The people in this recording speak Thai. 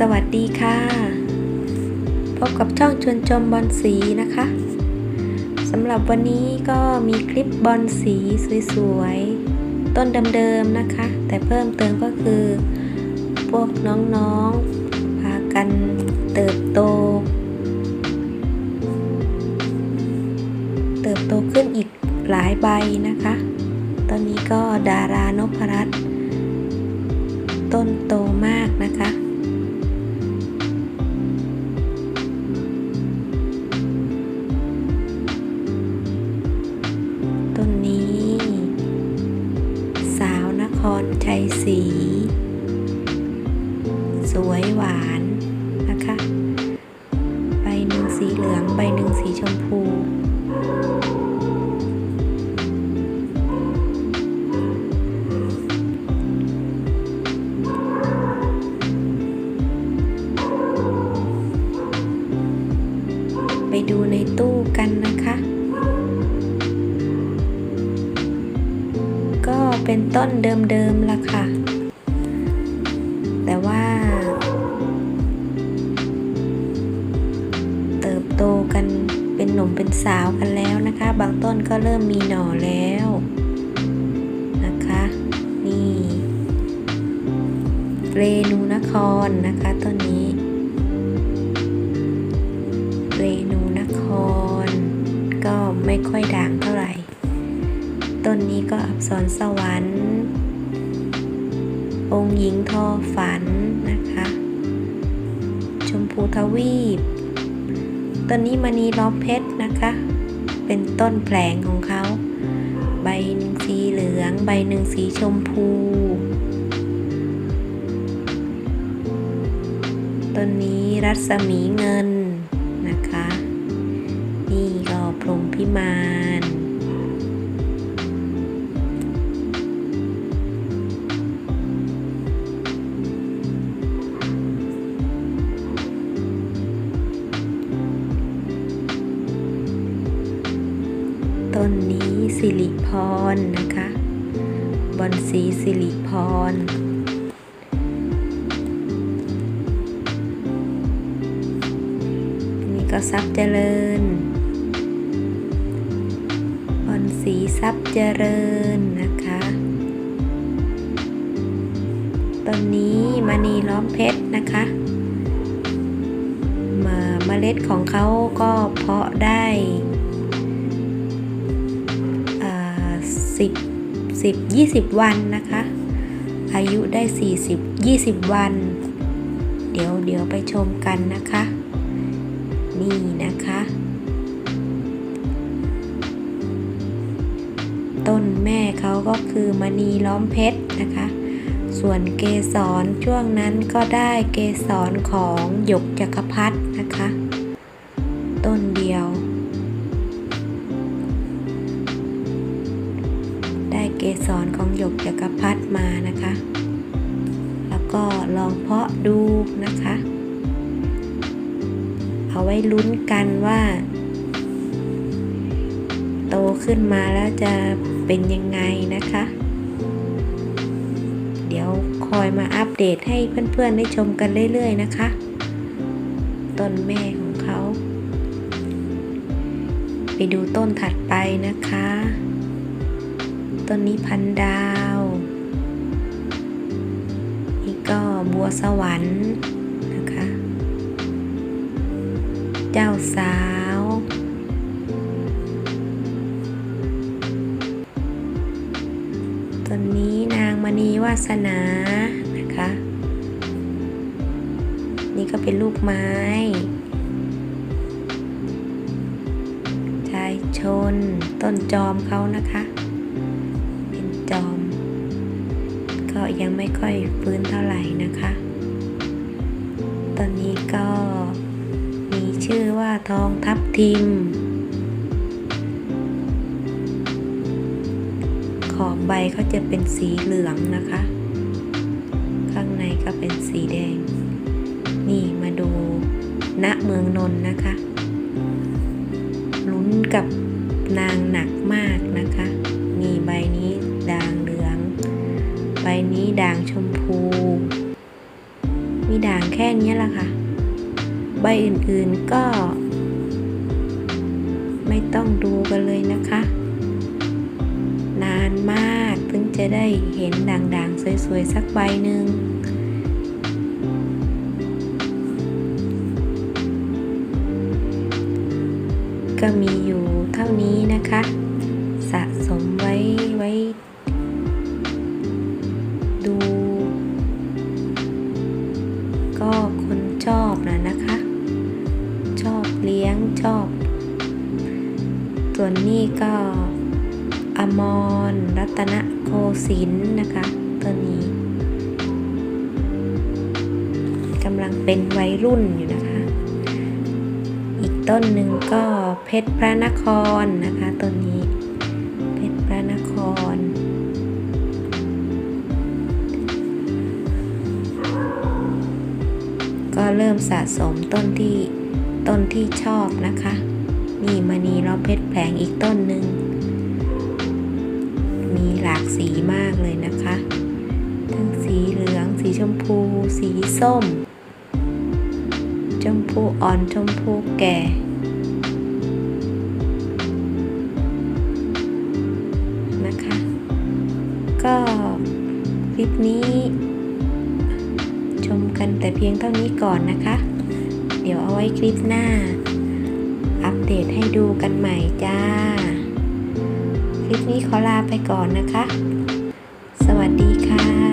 สวัสดีค่ะ พบกับช่องชวนชมบอลสีนะคะสำหรับวันนี้ก็มีคลิปบอลสีสวยๆ ต้นเดิมๆนะคะ แต่เพิ่มเติมก็คือ พวกน้องๆ พากันเติบโต เติบโตขึ้นอีกหลายใบนะคะ ตอนนี้ก็ดารานพรัตน์ต้นโต รชัยศรีสวยหวานนะคะ ใบหนึ่งสีเหลือง ใบหนึ่งสีชมพูไปดูในตู้กันนะคะ เป็นต้นเดิมๆละค่ะ แต่ว่า เติบโตกันเป็นหนุ่มเป็นสาวกันแล้วนะคะ บางต้นก็เริ่มมีหน่อแล้วนะคะ นี่เรนูนครนะคะต้นนี้เรนูนคร ก็ไม่ค่อยด่าง อักษรสวรรค์ องค์หญิงทอฝันนะคะ ชมพูทวีป ต้นนี้มณีล้อมเพชรนะคะ เป็นต้นแผลงของเขา ใบหนึ่งสีเหลือง ใบหนึ่งสีชมพู ต้นนี้รัศมีเงินนะคะ นี่ก็พรมพิมาน ต้นนี้สิริพรนะคะบอนสีสิริพรนี่ก็ทรัพย์เจริญบอนสีทรัพย์เจริญนะคะต้นนี้มณีล้อมเพชรนะคะมาเมล็ดของเขาก็เพาะได้ สิบสิบยี่สิบวันนะคะ อายุได้สี่สิบยี่สิบวัน เดี๋ยวเดี๋ยวไปชมกันนะคะ นี่นะคะ ต้นแม่เขาก็คือมณีล้อมเพชรนะคะ ส่วนเกสรช่วงนั้นก็ได้เกสรของหยกจักรพรรดินะคะ กจักรพรรดิมานะคะ แล้วก็ลองเพาะดูนะคะ เอาไว้ลุ้นกันว่า โตขึ้นมาแล้วจะเป็นยังไงนะคะ เดี๋ยวคอยมาอัปเดตให้เพื่อนๆได้ชมกันเรื่อยๆนะคะ ต้นแม่ของเขา ไปดูต้นถัดไปนะคะ ต้นนี้พันดาว นี่ก็บัวสวรรค์นะคะ เจ้าสาว ต้นนี้นางมณีวาสนานะคะ นี่ก็เป็นลูกไม้ชายชนต้นจอมเขานะคะ ยังไม่ค่อยฟื้นเท่าไหร่นะคะ ตอนนี้ก็มีชื่อว่าทองทับทิม ขอบใบเขาจะเป็นสีเหลืองนะคะ ข้างในก็เป็นสีแดง นี่มาดูณเมืองนนนะคะลุ้นกับนางหนักมากนะคะ นี่ใบนี้ นนี้ด่างชมพู มีด่างแค่นี้แหละค่ะ ใบอื่นๆก็ ไม่ต้องดูกันเลยนะคะ นานมากถึงจะได้เห็นด่างๆสวยๆสักใบหนึ่งก็มีอยู่เท่านี้นะคะ สะสม ส่วนนี้ก็อมรรัตนโกสินทร์นะคะ ตัวนี้กำลังเป็นวัยรุ่นอยู่นะคะ อีกต้นหนึ่งก็เพชรพระนครนะคะต้นนี้ เพชรพระนคร ก็เริ่มสะสมต้นที่ต้นที่ชอบนะคะ นี่มณีล้อมเพชรแผลงอีกต้นหนึ่ง มีหลากสีมากเลยนะคะ ทั้งสีเหลือง สีชมพู สีส้ม ชมพูอ่อนชมพูแก่นะคะ ก็คลิปนี้ชมกันแต่เพียงเท่านี้ก่อนนะคะ เดี๋ยวเอาไว้คลิปหน้า อัปเดตให้ดูกันใหม่จ้า คลิปนี้ขอลาไปก่อนนะคะ สวัสดีค่ะ